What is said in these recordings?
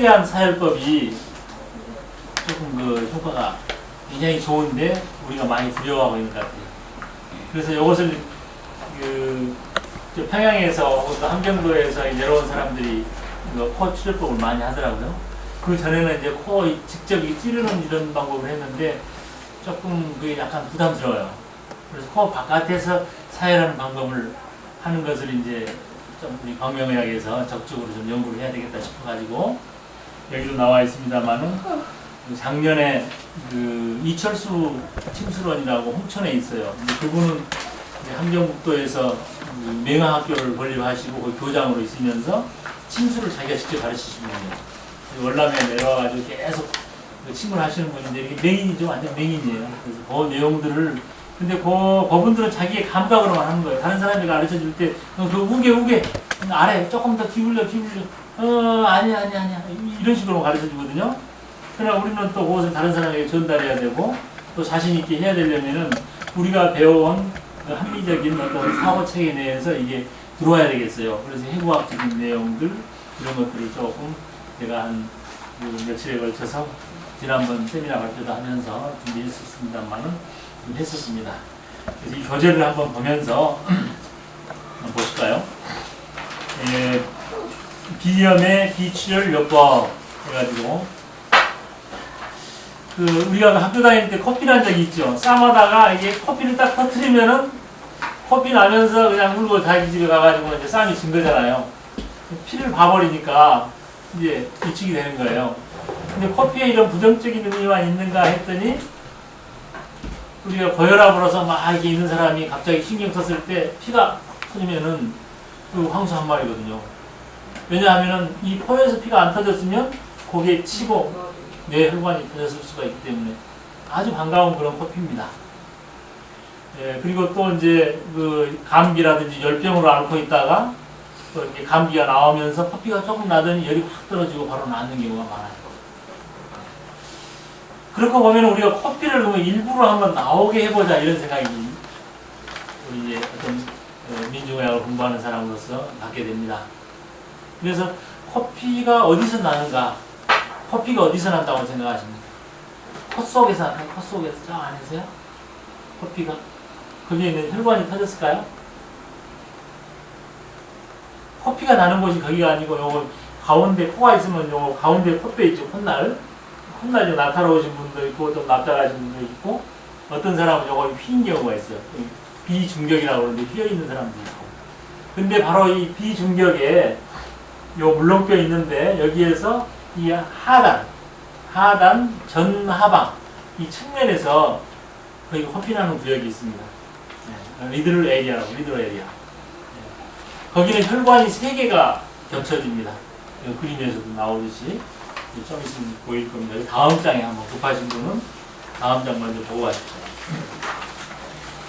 대한 사혈법이 조금 그 효과가 굉장히 좋은데 우리가 많이 두려워하고 있는 것 같아요. 그래서 이것을 그, 저 평양에서 혹은 함경도에서 내려온 사람들이 그코 치료법을 많이 하더라고요. 그 전에는 이제 코 직접 이 찌르는 이런 방법을 했는데 조금 그게 약간 부담스러워요. 그래서 코 바깥에서 사혈하는 방법을 하는 것을 이제 좀 우리 광명의학에서 적극적으로 좀 연구를 해야 되겠다 싶어가지고 여기도 나와 있습니다만은 그 작년에 그 이철수 침수론이라고 홍천에 있어요. 그분은 함경북도에서 그 맹화학교를 건립하시고 그 교장으로 있으면서 침수를 자기가 직접 가르치신 분이에요. 월남에 내려와가지고 계속 그 침을 하시는 분인데 이게 맹인이죠. 완전 맹인이에요. 그래서 그 내용들을 근데 그, 그분들은 자기의 감각으로만 하는 거예요. 다른 사람이 가르쳐 줄 때, 어, 그 우게, 우게, 아래 조금 더 기울여, 기울여. 어, 아니야, 아니야, 아니야. 이런 식으로 가르쳐 주거든요. 그러나 우리는 또 그것을 다른 사람에게 전달해야 되고, 또 자신있게 해야 되려면은 우리가 배워온 그 합리적인 어떤 사고 체계 내에서 이게 들어와야 되겠어요. 그래서 해부학적인 내용들, 이런 것들을 조금 제가 한그 며칠에 걸쳐서 지난번 세미나 발표도 하면서 준비했었습니다만은 좀 했었습니다. 그래서 이 교재를 한번 보면서 한번 보실까요? 예, 비염의 비출혈 요법 해가지고 그 우리가 학교 다닐 때 커피란 적이 있죠. 쌈하다가 이게 커피를 딱 터트리면은 커피 나면서 그냥 울고 자기 집에 가가지고 이제 쌈이 진 거잖아요. 피를 봐버리니까 이제 위축이 되는 거예요. 근데 커피에 이런 부정적인 의미만 있는가 했더니 우리가 고혈압으로서 막 이게 있는 사람이 갑자기 신경 썼을 때 피가 터지면은 그 황소 한 마리거든요. 왜냐하면은 이 코에서 피가 안 터졌으면 거기에 치고 뇌 혈관이 터졌을 수가 있기 때문에 아주 반가운 그런 커피입니다. 예, 그리고 또 이제 그 감기라든지 열병으로 앓고 있다가 또 이렇게 감기가 나오면서 커피가 조금 나더니 열이 확 떨어지고 바로 낫는 경우가 많아요. 그렇고 보면 우리가 그러면 일부러 한번 나오게 해보자 이런 생각이 우리 이제 어떤 어, 민중의학을 공부하는 사람으로서 갖게 됩니다. 그래서 커피가 어디서 나는가? 커피가 어디서 난다고 생각하십니까? 콧 속에서 나요? 콧 속에서 저 안에서요? 커피가 거기에 있는 혈관이 터졌을까요? 커피가 나는 곳이 거기가 아니고 요거 가운데 코가 있으면 요 가운데 콧배 있죠 콧날 콧날이 날카로우신 분도 있고 좀 납작하신 분도 있고 어떤 사람은 요거 휜 경우가 있어요 비중격이라고 그러는데 휘어 있는 사람도 있고 근데 바로 이 비중격에 요 물렁뼈 있는데 여기에서 이 하단 하단 전하방 이 측면에서 거기 커피 나는 구역이 있습니다 네, 리들 에리아라고 리들 에리아 거기는 혈관이 세 개가 겹쳐집니다. 이 그림에서도 나오듯이 좀 있으면 보일 겁니다. 이 다음 장에 한번 급하신 분은 다음 장 먼저 보고 가십시오.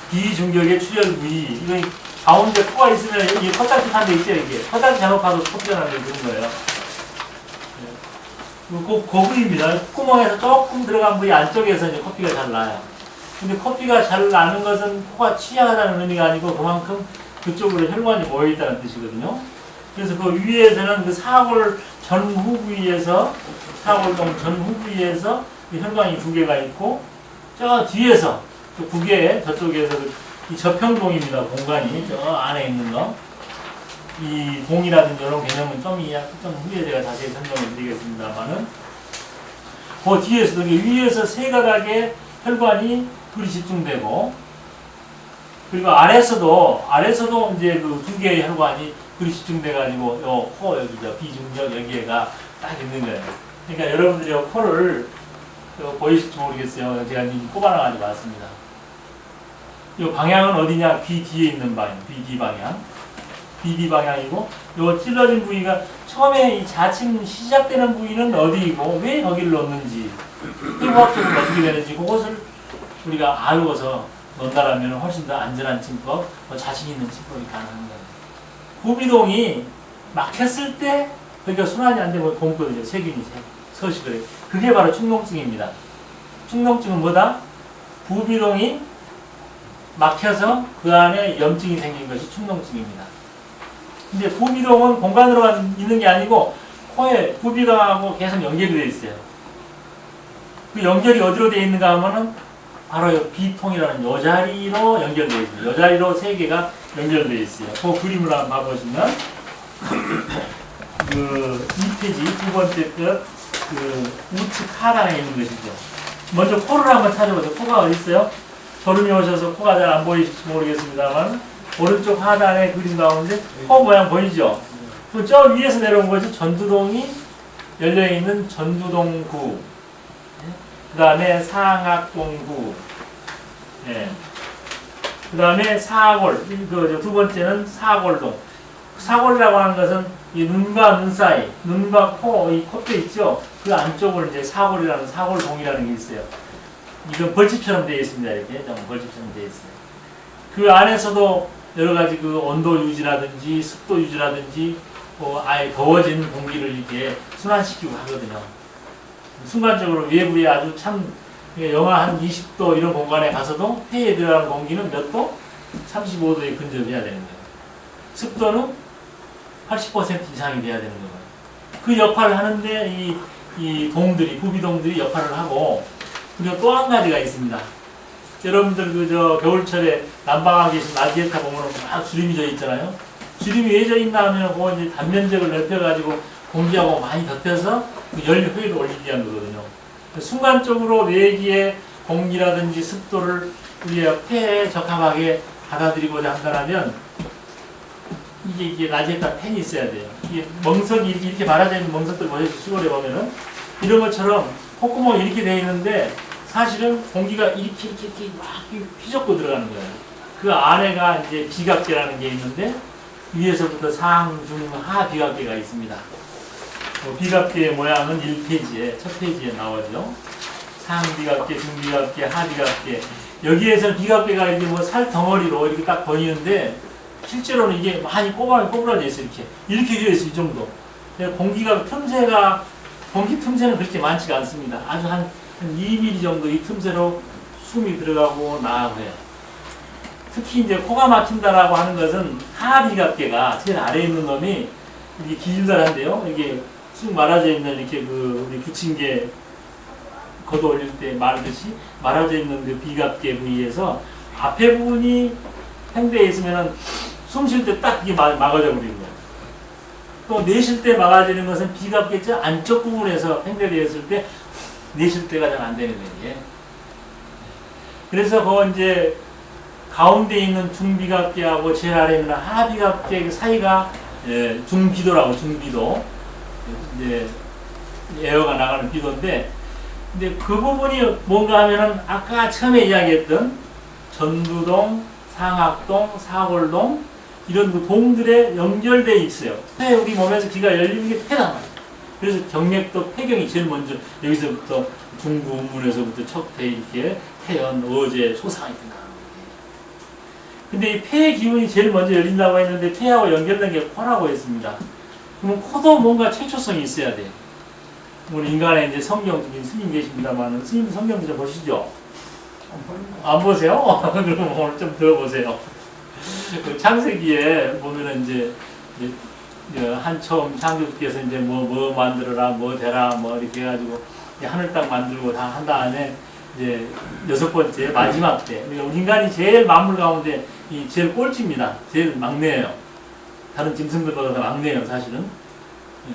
비중격의 출혈 부위 이거 가운데 코가 있으면 여기 컷딱지한 데 있죠 이게 컷딱지 잘못 봐도 코피가 나는 게 그런 거예요. 네. 그, 그 부위입니다. 콧구멍에서 조금 들어간 부위 안쪽에서 이제 커피가 잘 나요. 근데 커피가 잘 나는 것은 코가 취약하다는 의미가 아니고 그만큼 그쪽으로 혈관이 모여 있다는 뜻이거든요. 그래서 그 위에서는 그 사골 전후 부위에서 사골동 전후 부위에서 그 혈관이 두 개가 있고 저 뒤에서 또 구개 저쪽에서 그 이 저평동입니다. 공간이 저 안에 있는 거. 이 동이라든지 이런 개념은 좀, 이- 좀 후에 제가 자세히 설명을 드리겠습니다만은 그 뒤에서도 이 위에서 세 가닥의 혈관이 둘이 집중되고 그리고 아래서도 아래서도 이제 그 두 개의 혈관이 둘이 집중돼 가지고 요코 여기죠 비중격 여기에가 딱 있는 거예요. 그러니까 여러분들이 요 코를 요 보이실지 모르겠어요. 제가 이제 꼽아놔 가지고 왔습니다. 요 방향은 어디냐? 귀 뒤에 있는 방향, 귀뒤 방향. BD 방향이고 요 찔러진 부위가 처음에 이 자침 시작되는 부위는 어디이고 왜 거기를 넣는지 해부학적으로 어떻게 되는지 그것을 우리가 알고서 넣는다라면 훨씬 더 안전한 침법, 더 자신 있는 침법이 가능한 거예요. 구비동이 막혔을 때 그러니까 순환이 안 되면 곰거든요. 세균이 서식을. 그게 바로 축농증입니다. 축농증은 뭐다? 부비동이 막혀서 그 안에 염증이 생긴 것이 축농증입니다. 근데 부비동은 공간으로만 있는 게 아니고 코에 부비강하고 계속 연결이 되어 있어요. 그 연결이 어디로 되어 있는가 하면은 바로 이 비통이라는 요 자리로 연결되어 있습니다. 요 자리로 세 개가 연결되어 있어요. 그 그림을 한번 봐보시면 그 2페이지 두 번째 것, 그 우측 하단에 있는 것이죠. 먼저 코를 한번 찾아보세요. 코가 어디 있어요? 저름이 오셔서 코가 잘 안 보이실지 모르겠습니다만 오른쪽 하단의 그림 가운데 코 모양 보이죠? 그 저 위에서 내려온 것이 전두동이 열려 있는 전두동구. 그 다음에 상악동구. 예. 그 다음에 사골. 그 두 번째는 사골동. 사골이라고 하는 것은 이 눈과 눈 사이, 눈과 코, 이 콧대 있죠? 그 안쪽을 이제 사골이라는 사골동이라는 게 있어요. 이건 벌집처럼 되어 있습니다. 이렇게 좀 벌집처럼 되어 있어요. 그 안에서도 여러 가지 그 온도 유지라든지 습도 유지라든지 뭐 아예 더워진 공기를 이렇게 순환시키고 하거든요. 순간적으로 외부에 아주 참 영하 한 20도 이런 공간에 가서도 폐에 들어가는 공기는 몇 도? 35도에 근접해야 되는 거예요. 습도는 80% 이상이 돼야 되는 거예요. 그 역할을 하는데 이, 이 동들이, 부비동들이 역할을 하고 그리고 또 한 가지가 있습니다. 여러분들 그 저 겨울철에 난방하고 계신 라디에이터 보면 막 주름이 져 있잖아요. 주름이 왜 져 있나 하면 그 이제 단면적을 넓혀가지고 공기하고 많이 덮여서 그 열 효율을 올리기 위한 거거든요. 순간적으로 내기의 공기라든지 습도를 우리가 폐에 적합하게 받아들이고자 한다면 이게 이게 라디에이터 팬이 있어야 돼요. 이게 멍석이 이렇게, 말아져 있는 멍석들 보여서 시골에 보면은 이런 것처럼 콧구멍이 이렇게 돼 있는데 사실은 공기가 이렇게 이렇게 이렇게 막 휘젓고 들어가는 거예요. 그 안에가 이제 비각계라는 게 있는데 위에서부터 상, 중, 하 비각계가 있습니다. 그 비각계의 모양은 1페이지에 첫 페이지에 나오죠. 상 비각계, 중 비각계, 하 비각계. 여기에서 비각계가 이제 뭐 살 덩어리로 이렇게 딱 보이는데 실제로는 이게 많이 꼬부라져 있어요. 이렇게 이렇게 되어 있어요. 이 정도. 공기가 틈새가 공기 틈새는 그렇게 많지가 않습니다. 아주 한, 한 2mm 정도 이 틈새로 숨이 들어가고 해요. 특히 이제 코가 막힌다라고 하는 것은 하비각계가 제일 아래에 있는 놈이 이게 기질달한데요. 이게 쑥 말아져 있는 이렇게 그 우리 부침개 걷어 올릴 때 말듯이 말아져 있는 그 비각계 부위에서 앞에 부분이 팽대에 있으면은 숨 쉴 때 딱 이게 막- 막아져 거예요. 또 내쉴 때 막아지는 것은 저 안쪽 부분에서 있을 때 내쉴 때가 잘 안 되는 거예요. 이게. 그래서 그 이제 가운데 있는 중비각계하고 제일 아래에 있는 하비각계 그 사이가 예, 중비도라고 중비도 이제 에어가 나가는 비도인데 근데 그 부분이 뭔가 하면은 아까 처음에 이야기했던 전두동, 상악동, 사골동 이런 그 동들에 연결돼 있어요. 폐 우리 몸에서 기가 열리는 게 말이에요. 그래서 경맥도 폐경이 제일 먼저 여기서부터 중부 음문에서부터 척폐 이렇게 태연, 어제, 소상 이렇게 나가는 거예요. 근데 이 폐의 기운이 제일 먼저 열린다고 했는데 폐하고 연결된 게 코라고 했습니다. 그럼 코도 뭔가 최초성이 있어야 돼요. 우리 인간의 이제 성경 중에 스님 계십니다만 스님 성경 좀 보시죠. 안 보세요? 그럼 오늘 좀 들어보세요. 그 창세기에 보면은 이제, 이제 이제 한 처음 창조주께서 이제 뭐 뭐 만들어라 뭐 되라 뭐 이렇게 해가지고 하늘 땅 만들고 다 한 다음에 이제 여섯 번째 마지막 때 그러니까 인간이 제일 만물 가운데 이 제일 꼴찌입니다. 제일 막내예요. 다른 짐승들보다 더 막내예요 사실은. 예.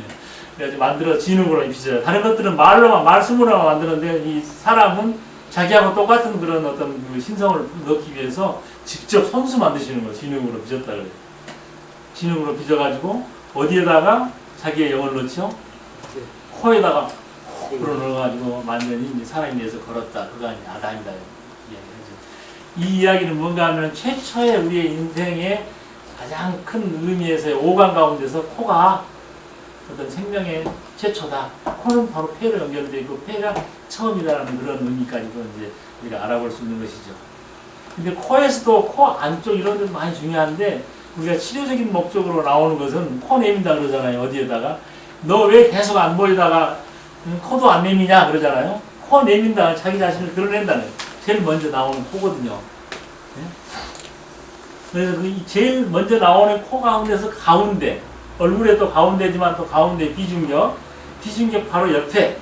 그래가지고 만들어 진흙으로 입히죠. 다른 것들은 말로만 말씀으로만 만드는데 이 사람은 자기하고 똑같은 그런 어떤 그 신성을 넣기 위해서 직접 손수 만드시는 거예요. 진흙으로 빚었다 그래요. 진흙으로 빚어가지고 어디에다가 자기의 영을 넣죠? 코에다가 불어 넣어가지고 완전히 이제 사람에 대해서 걸었다. 그가 이제 아담이다. 이야기하죠. 이 이야기는 뭔가 하면 최초의 우리의 인생의 가장 큰 의미에서의 오감 가운데서 코가 어떤 생명의 최초다. 코는 바로 폐로 연결되어 있고 폐가 처음이다라는 그런 의미까지도 이제 우리가 알아볼 수 있는 것이죠. 근데 코에서도 코 안쪽 이런 데 많이 중요한데 우리가 치료적인 목적으로 나오는 것은 코 내민다 그러잖아요. 어디에다가 너 왜 계속 안 보이다가 음, 코도 안 내미냐 그러잖아요. 코 내민다 자기 자신을 드러낸다는 제일 먼저 나오는 코거든요. 예? 그래서 그 제일 먼저 나오는 코 가운데서 가운데 얼굴에 또 가운데지만 또 가운데 비중격, 비중격 바로 옆에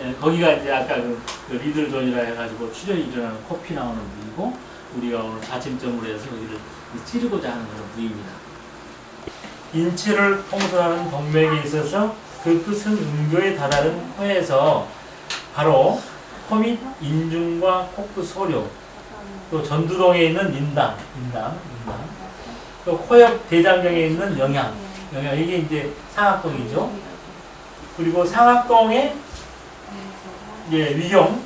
예, 거기가 이제 아까 그, 그 리들존이라 해가지고 출혈이 일어나는 코피 나오는 부위고 우리가 오늘 받침점으로 해서 여기를 찌르고자 하는 그런 부위입니다. 인체를 통솔하는 동맥에 있어서 그 끝은 음교에 다다른 코에서 바로 코 및 인중과 코끝 소료 또 전두동에 있는 인당, 인당, 인당 또 코옆 대장경에 있는 영양, 영양 이게 이제 상악동이죠. 그리고 상악동에 이제 위경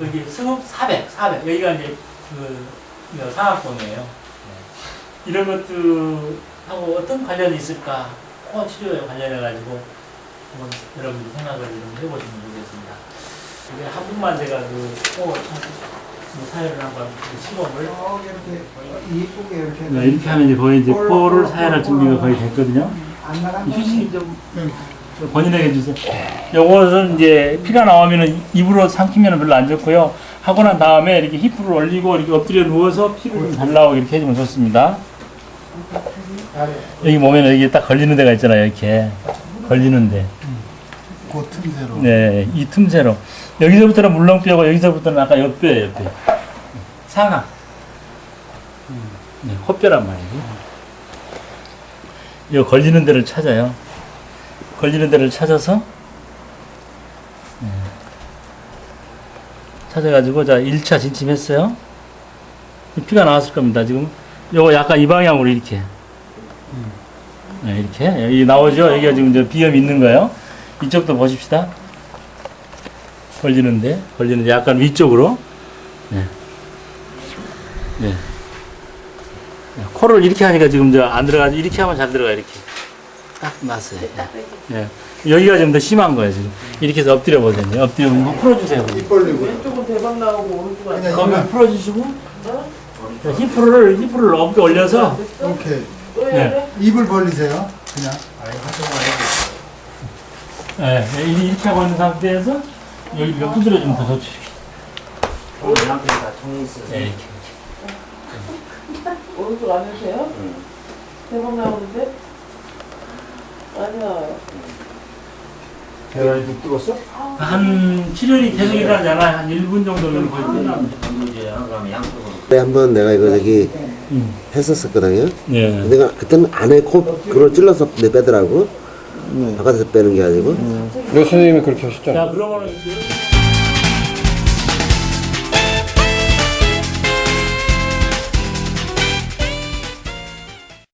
여기 승읍 400, 400 여기가 이제 그 이거 상악동이에요. 네. 이런 것들하고 어떤 관련이 있을까? 코 치료에 관련해 가지고 한번 여러분들이 생각을 좀 해보시면 좋겠습니다. 이게 한 분만 제가 그코 사회를 한번 그 시범을 어, 이렇게 네, 이렇게 하면 이제 거의 이제 코를 사용할 준비가 거의 됐거든요. 안 나간 휴지 좀 권인하게 해주세요. 요것은 이제 피가 나오면은 입으로 삼키면 별로 안 좋고요. 하고 난 다음에 이렇게 힙을 올리고 이렇게 엎드려 누워서 피를 좀 잘 나오게 이렇게 해주면 좋습니다. 여기 보면 여기 딱 걸리는 데가 있잖아요. 이렇게 걸리는데. 그 틈새로. 네, 이 틈새로. 여기서부터는 물렁뼈고 여기서부터는 아까 옆뼈예요, 옆뼈. 상하. 네, 콧뼈란 말이고. 이 걸리는 데를 찾아요. 걸리는 데를 찾아서 네. 찾아가지고 자 1차 진침했어요. 이 피가 나왔을 겁니다. 지금 요거 약간 이 방향으로 이렇게 네, 이렇게 여기 나오죠. 여기가 지금 이제 비염이 있는 거예요. 이쪽도 보십시다. 걸리는데 걸리는데 약간 위쪽으로 네. 네. 네, 코를 이렇게 하니까 지금 저 안 들어가지 이렇게 하면 잘 들어가 이렇게 딱 났어요. 네. 여기가 좀 더 심한 거예요 지금 이렇게 해서 엎드려 보세요. 엎드려 보면 풀어주세요. 입 벌리고. 왼쪽은 대박 나오고 오른쪽은 안 그냥 거기 입만. 풀어주시고 자, 히프를 히프를 어깨 올려서 오케이. 또 해야 돼? 입을 벌리세요. 그냥. 네, 네, 이렇게 이렇게 하고 있는 상태에서 여기가 두드려주면 더 좋죠. 네, 이렇게. 오른쪽 안 해주세요? 대박 나오는데? 아니야. 계란이 좀 뜨겁어? 한 출혈이 계속 일어나잖아. 한 1분 정도면 거의 끝납니다. 때 한번 내가 이거 저기 음. 했었었거든요. 네. 내가 그때는 안에 코 그걸 찔러서 내 빼더라고. 바깥에서 빼는 게 아니고. 여 선생님이 그렇게 하셨잖아요. 자, 그러면은 이제